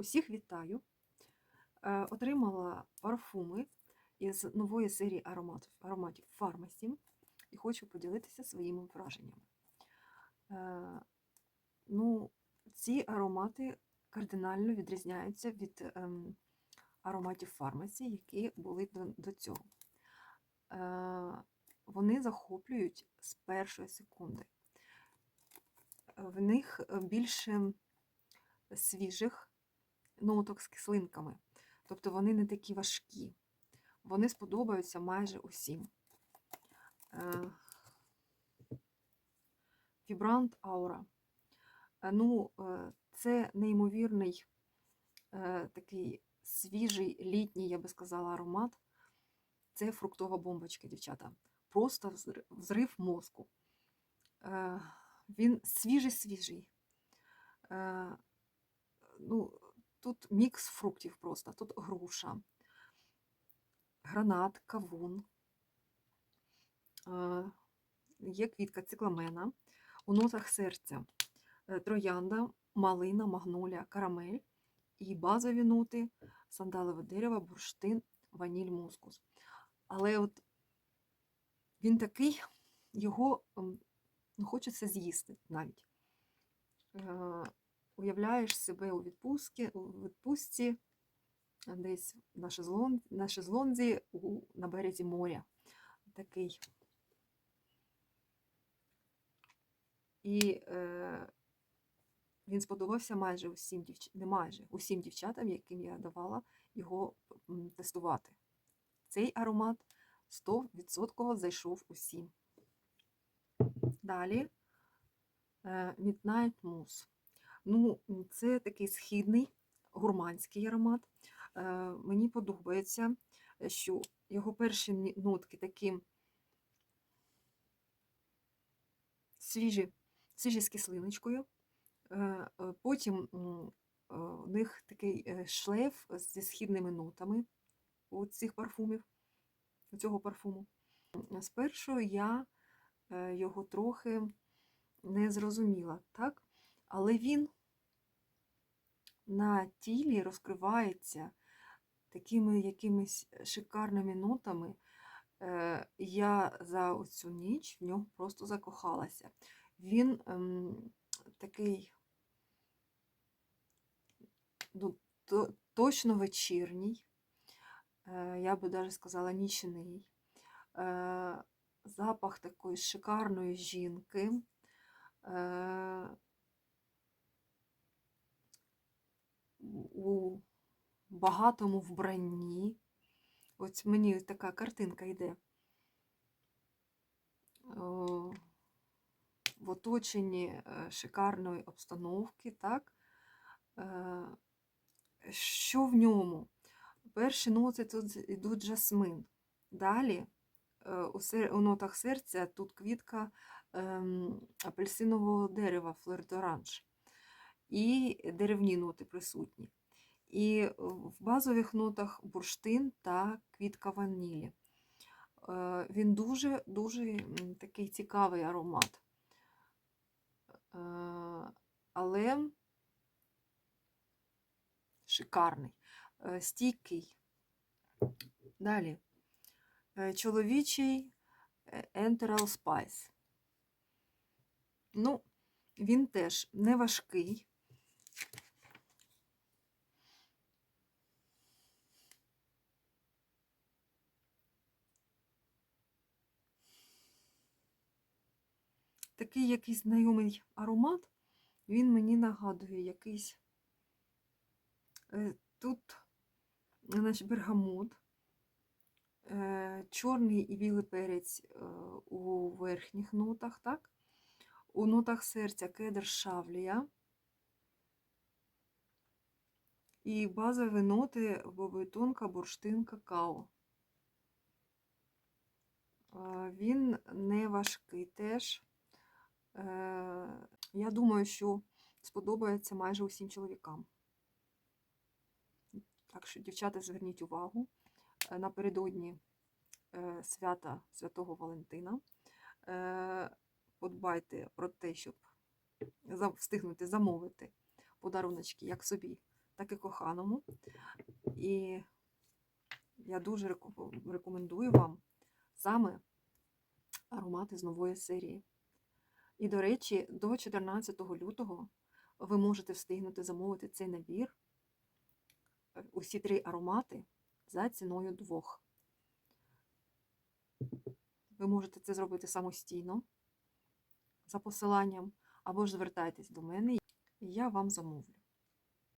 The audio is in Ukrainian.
Усіх вітаю. Е, Отримала парфуми із нової серії ароматів, ароматів Pharmacy і хочу поділитися своїми враженнями. Е, Ну, ці аромати кардинально відрізняються від ем, ароматів Pharmacy, які були до, до цього. Е, Вони захоплюють з першої секунди. В них більше свіжих ноток з кислинками. Тобто вони не такі важкі. Вони сподобаються майже усім. Вібрант Аура. Ну, е, це неймовірний е, такий свіжий літній, я би сказала, аромат. Це фруктова бомбочка, дівчата. Просто взрив мозку. Е, Він свіжий-свіжий. Е, Ну, тут мікс фруктів просто. Тут груша, гранат, кавун, е, є квітка цикламена, у нотах серця е, троянда, малина, магнолія, карамель і базові ноти сандалове дерево, бурштин, ваніль, мускус. Але от він такий, його ем, ну, хочеться з'їсти навіть. Уявляєш себе у відпустці, у відпустці десь на шезлон, на шезлонзі у, на березі моря. Такий. І е, він сподобався майже усім дівч... не майже усім дівчатам, яким я давала його тестувати. Цей аромат 100% зайшов усім. Далі е, Midnight Mousse. Ну, це такий східний гурманський аромат. Е, Мені подобається, що його перші нотки такі свіжі, свіжі з кислиночкою. Е, е, Потім е, у них такий е, шлейф зі східними нотами у цих парфумів, у цього парфуму. Спершу я е, його трохи не зрозуміла, так? Але він на тілі розкривається такими якимись шикарними нотами. Е, Я за оцю ніч в нього просто закохалася. Він ем, такий ну, то, точно вечірній, е, я би навіть сказала нічний. Е, Запах такої шикарної жінки. Е, у багатому вбранні. Ось мені така картинка йде. В оточенні е, шикарної обстановки, так? Е, Що в ньому? Перші ноти тут йдуть жасмин. Далі е, у, нотах серця тут квітка ем, апельсинового дерева, флердоранж. І деревні ноти присутні. І в базових нотах бурштин та квітка ванілі. Е, Він дуже-дуже такий цікавий аромат. Е, Але шикарний, е, стійкий. Далі. Чоловічий Enteral Spice. Ну, він теж не важкий. Такий якийсь знайомий аромат, він мені нагадує якийсь е, тут значить, бергамот, е, чорний і білий перець е, у верхніх нотах, так? У нотах серця кедр шавлія. І базові ноти бобитонка, бурштин, какао. Він не важкий теж. Е, Я думаю, що сподобається майже усім чоловікам. Так що, дівчата, зверніть увагу е, напередодні е, свята Святого Валентина. Подбайте про те, щоб встигнути замовити подаруночки як собі, так і коханому. І я дуже рекомендую вам саме аромати з нової серії. І, до речі, до 14 лютого ви можете встигнути замовити цей набір, е, усі три аромати за ціною двох. Ви можете це зробити самостійно за посиланням, або ж звертайтесь до мене, і я вам замовлю.